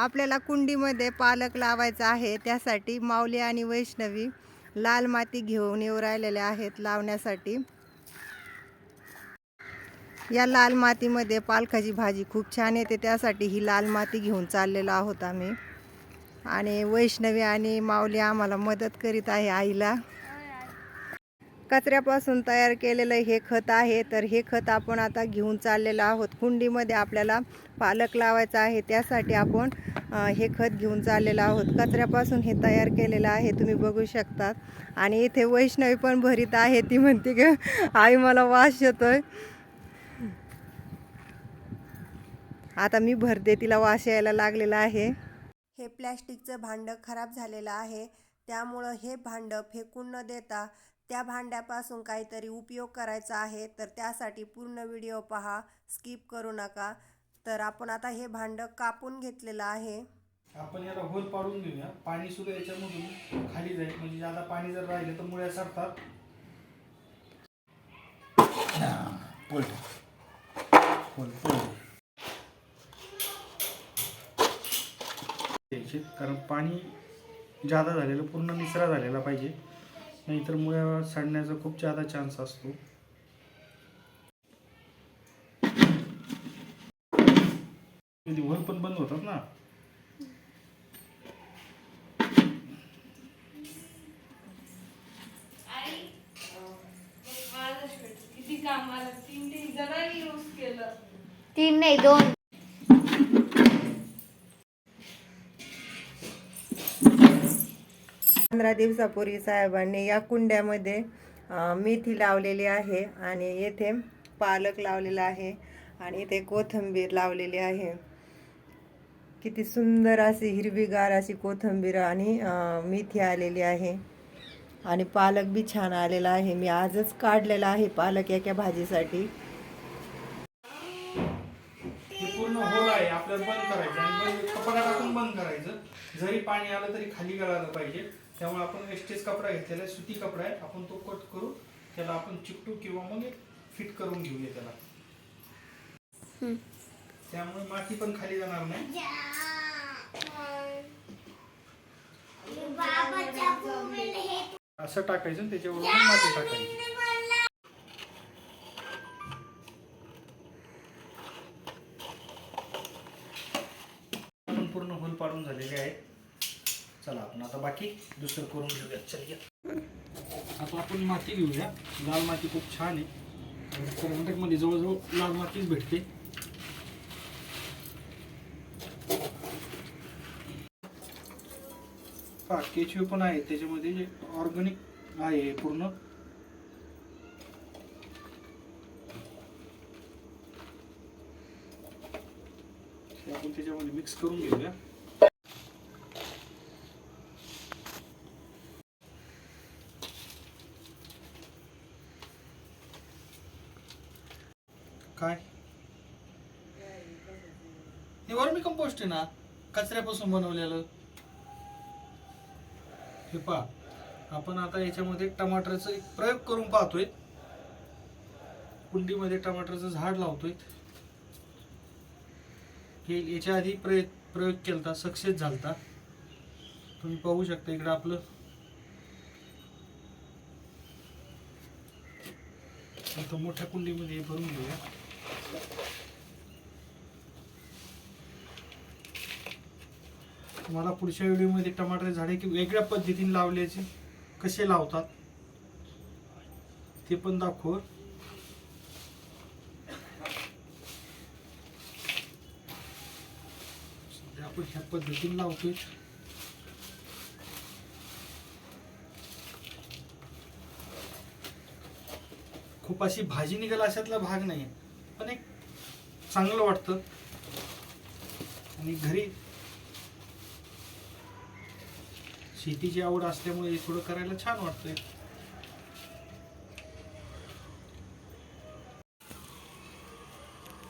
आपल्याला कुंडीमध्ये पालक लावायचा आहे त्यासाठी माऊली आणि वैष्णवी लाल माती घेऊन येऊ राहिलेल्या आहेत लावण्यासाठी. या लाल मातीमध्ये पालकाची भाजी खूप छान येते त्यासाठी ही लाल माती घेऊन चाललेलो आहोत आम्ही. आणि वैष्णवी आणि माऊली आम्हाला मदत करीत आहे आईला. कचऱ्यापासून तयार केलेलं हे खत आहे. तर हे खत आपण आता घेऊन चाललेलो आहोत. कुंडीमध्ये आपल्याला पालक लावायचा आहे. त्यासाठी आपण हे खत घेऊन चाललेलो आहोत. कचऱ्यापासून हे तयार केलेलं आहे. तुम्ही बघू शकतात. आणि इथे वैष्णवी पण भरीत आहे. ती म्हणते की आई मला वास येतोय. आता मी भरते. तिला वास यायला लागलेला आहे. हे प्लॅस्टिकचं भांडं खराब झालेलं आहे. त्यामुळं हे भांडं फेकून न देता त्या भांड्यापासून काहीतरी उपयोग करायचा आहे तर त्यासाठी पूर्ण व्हिडिओ पहा. स्किप करू नका. तर आपण आता हे भांडं कापून घेतलेलं आहे. आपण याला होल पाडून घेऊया. पाणी सुद्धा याच्यामधून खाली जाईल. म्हणजे ज्यादा पाणी जर राहिलं तर मुळ्या सरतात. पोल पोल पोल द्यायचे कारण पाणी जादा झालेलं पूर्ण निचरा झालेला पाहिजे. नाहीतर मुळ्या सडण्याचा खूप जादा चान्स असतो. होल पण बंद होतात ना? आई माझं श्वेत किती कामाला? तीन तीन जणांनी यूज केलं. तीन नाही दोन. पंधरा दिवसापूर्वी साहेबांनी या कुंड्यामध्ये मेथी लावलेली आहे आणि येथे पालक लावलेला आहे आणि इथे कोथिंबीर लावलेली आहे. किती सुंदर अशी हिरवीगार अशी कोथिंबीर आणि मेथी आलेली आहे आणि पालक बी छान आलेला आहे. मी आजच काढलेला आहे पालक एका भाजीसाठी. पूर्ण होल आहे. आपल्याला बंद करायचं आणि बंद कपडा टाकून बंद करायचं. जरी पाणी आलं तरी खाली करायला पाहिजे. त्यामुळे आपण वेस्टेज कपडा घेतलेला आहे सुती कपडा आहे. आपण तो कट करू त्याला आपण चिकटू किंवा मग फिट करून घेऊया त्याला. त्यामुळे माती पण खाली जाणार नाही. असं टाकायचं आणि त्याच्यावरून माती टाकायची. आपण पूर्ण होल पाडून झालेले आहे चला आपण आता बाकी दुसरं करून घेऊया चल या आता आपण माती घेऊया. लाल माती खूप छान आहे. कर्नाटकमध्ये जवळजवळ लाल मातीच भेटते. हा केचवी पण आहे. त्याच्यामध्ये जे ऑर्गॅनिक आहे पूर्ण. आपण त्याच्यामध्ये मिक्स करून घेऊया काय हे वर्मी कंपोस्ट आहे ना कचऱ्यापासून बनवलेलं. हे पहा आपण आता याच्यामध्ये टमाटरचा एक प्रयोग करून पाहतोय. कुंडीमध्ये टमाटरचं झाड लावतोय. हे याच्या आधी प्रयोग प्रयोग केलता सक्सेस झालता. तुम्ही पाहू शकता इकडे आपलं. आता मोठ्या कुंडीमध्ये भरून घेऊया. मला पुढच्या व्हिडिओमध्ये टमाटर झाडे की वेगळ्या पद्धतीने लावल्याचे कसे लावतात ते पण दाखव. सध्या आपण ह्या पद्धतीने लावतोय. खूप अशी भाजी निघाल अशातला भाग नाही पण एक चांगलं वाटतं. आणि घरी शेतीची आवड असल्यामुळे हे थोडं करायला छान वाटतंय.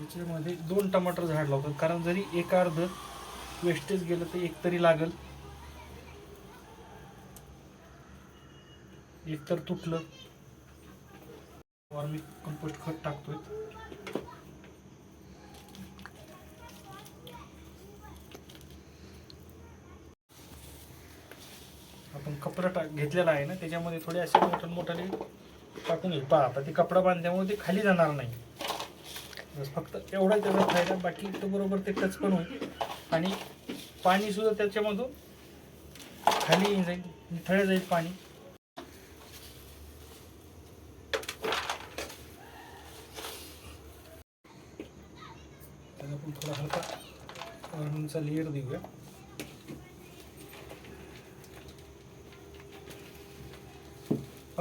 याच्यामध्ये दोन टमाटर झाड लावतात कारण जरी एक अर्ध वेस्टेज गेलं तर एक तरी लागल. एक तर तुटलं. वर्मी कंपोस्ट खत टाकतोय. आपण कपडा टाक घेतलेला आहे ना त्याच्यामध्ये थोडे असे मोठे मोठाले टाकून येईल पहा आता ते कपडा बांधल्यामुळे ते खाली जाणार नाही. बस फक्त एवढा त्याचा फायदा बाकी तो बरोबर ते टच पण होईल. आणि पाणीसुद्धा त्याच्यामधून खाली येऊन जाईल. निथळ्या जाईल पाणी. त्याला आपण थोडा हलका ऑर्गनचा लेअर देऊया.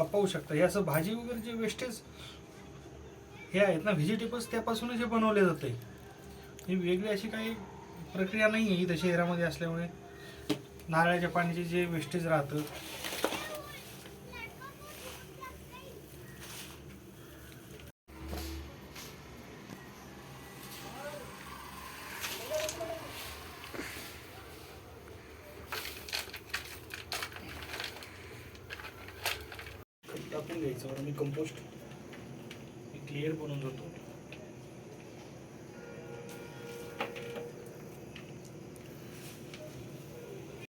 पाहू शकता. हे असं भाजी वगैरे जे वेस्टेज हे आहेत ना व्हेजिटेबल्स त्यापासूनच हे बनवले जाते. ही वेगळी अशी काही प्रक्रिया नाही आहे इथं शहरामध्ये असल्यामुळे. नारळाच्या पाण्याचे जे वेस्टेज राहतं खत टाकून घ्यायचं बरं मी कंपोस्ट एक लेअर बनवून जातो.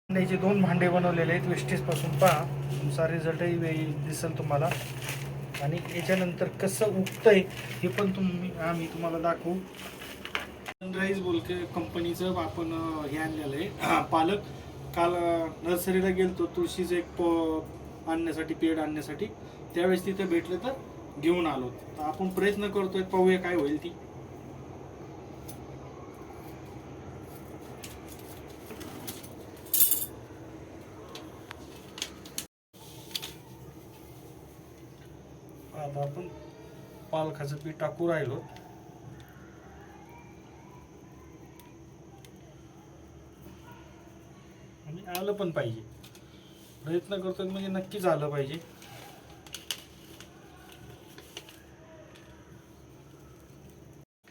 भांड्याचे दोन भांडे बनवलेले आहेत वेस्टेजपासून पहा. तुमचा रिझल्टही दिसेल तुम्हाला. आणि याच्यानंतर कसं उगतंय हे पण तुम्ही आम्ही तुम्हाला दाखवू. सनराईज बोलके कंपनीचं आपण हे आणलेलं आहे. पालक काल नर्सरीला गेलतो तुळशीचं एक प आणण्यासाठी पेड आणण्यासाठी. त्यावेळेस तिथे भेटलं तर घेऊन आलो. तर आपण प्रयत्न करतोय पाहूया काय होईल ती. आता आपण पालखाचं पीठ टाकू राहिलो. आणि आलं पण पाहिजे. प्रयत्न करतोय म्हणजे नक्कीच आलं पाहिजे.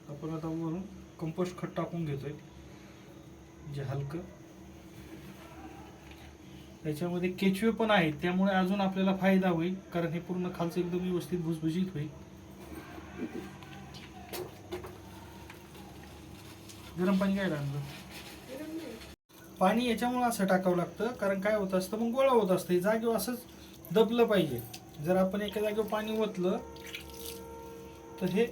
आपण आता वरून कंपोस्ट खत टाकून घेतोय. जे हलकं. त्याच्यामध्ये केचवे पण आहेत. त्यामुळे अजून आपल्याला फायदा होईल. कारण हे पूर्ण खालचं एकदम व्यवस्थित भुसभुशीत होईल. गरम पाणी काय आणलं. पाणी याच्यामुळं असं टाकावं लागतं. कारण काय होत असतं मग गोळा होत असतं. जागेवर असंच दबलं पाहिजे. जर आपण एका जागेवर पाणी ओतलं तर हे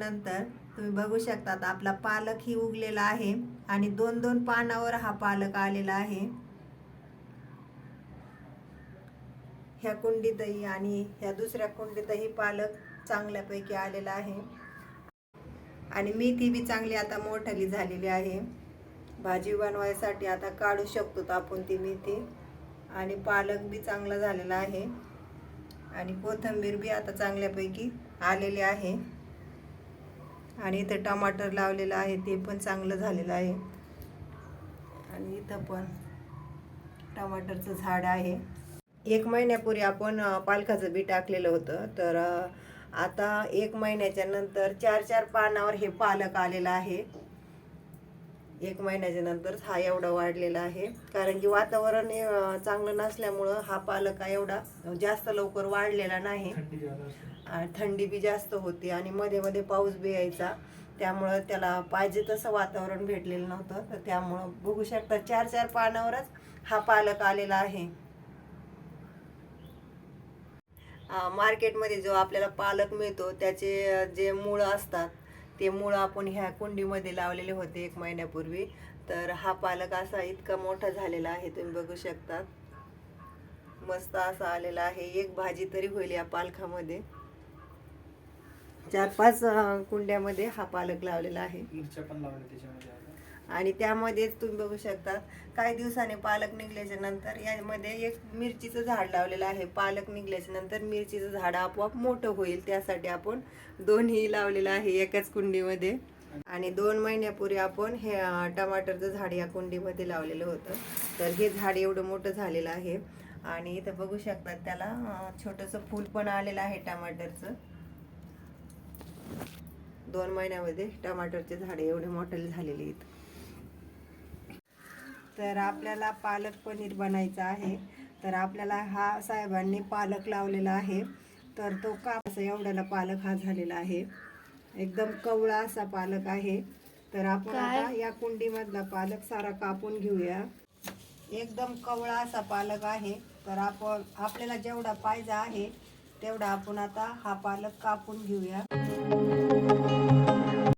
झाल्यानंतर नंतर तुम्ही बघू शकतात आपला पालक ही उगलेला आहे आणि दोन दोन पानावर हा पालक आलेला आहे. ह्या कुंडीतही आणि ह्या दुसऱ्या कुंडीतही पालक चांगल्यापैकी आलेला आहे. आणि मेथी बी चांगली आता मोठाली झालेली आहे. भाजी बनवायसाठी आता काढू शकतो आपण ती मेथी आणि पालक बी चांगला झालेला आहे. आणि कोथिंबीर बी आता चांगल्यापैकी आलेली आहे. आणि इथं टमाटर लावलेलं आहे ते पण चांगलं झालेलं आहे. आणि इथं पण टमाटरचं झाड आहे. एक महिन्यापूर्वी आपण पालकाचं बी टाकलेलं होतं. तर आता एक महिन्याच्या नंतर चार चार पानावर हे पालक आलेलं आहे. एक महिन्याच्या नंतर हा एवढा वाढलेला आहे. कारण की वातावरण हे, चांगलं नसल्यामुळं हा पालक एवढा जास्त लवकर वाढलेला नाही. थंडी बी जास्त होती आणि मध्ये मध्ये पाऊस बी यायचा. त्यामुळं त्याला पाहिजे तसं वातावरण भेटलेलं नव्हतं. तर त्यामुळं बघू शकता चार चार पानावरच हा पालक आलेला आहे. मार्केटमध्ये जो आपल्याला पालक मिळतो त्याचे जे मुळं असतात ते मुळं आपण ह्या कुंडीमध्ये लावलेले होते एक महिन्यापूर्वी. तर हा पालक असा इतका मोठा झालेला आहे तुम्ही बघू शकतात मस्त असा आलेला आहे. एक भाजी तरी होईल या पालखामध्ये चार पाच कुंड्यामध्ये हा पालक लावलेला आहे. मिरच्या पण लावल्या त्याच्यामध्ये आता. आणि त्यामध्येच तुम्ही बघू शकता काही दिवसाने पालक निघल्याच्या नंतर यामध्ये एक मिरचीचं झाड लावलेलं आहे. पालक निघल्याच्या नंतर मिरचीचं झाड आपोआप मोठं होईल त्यासाठी आपण दोन्ही लावलेलं आहे एकाच कुंडीमध्ये. आणि दोन महिन्यापूर्वी आपण हे टमाटरचं झाड या कुंडीमध्ये लावलेलं होतं. तर हे झाड एवढं मोठं झालेलं आहे. आणि इथं बघू शकतात त्याला छोटंसं फूल पण आलेलं आहे टमाटरचं. दोन महिन्यामध्ये टमाटरचे झाडे एवढे मोठे झालेले आहेत. तर आपल्याला पालक पनीर बनायचं आहे. तर आपल्याला हा साहेबांनी पालक लावलेला आहे. तर तो का असं एवढ्याला पालक हा झालेला आहे. एकदम कवळा असा पालक आहे. तर आपण आता या कुंडीमधला पालक सारा कापून घेऊया. एकदम कवळा असा पालक आहे. तर आपण आपल्याला जेवढा पाहिजे आहे तेवढा आपण आता हा पालक कापून घेऊया.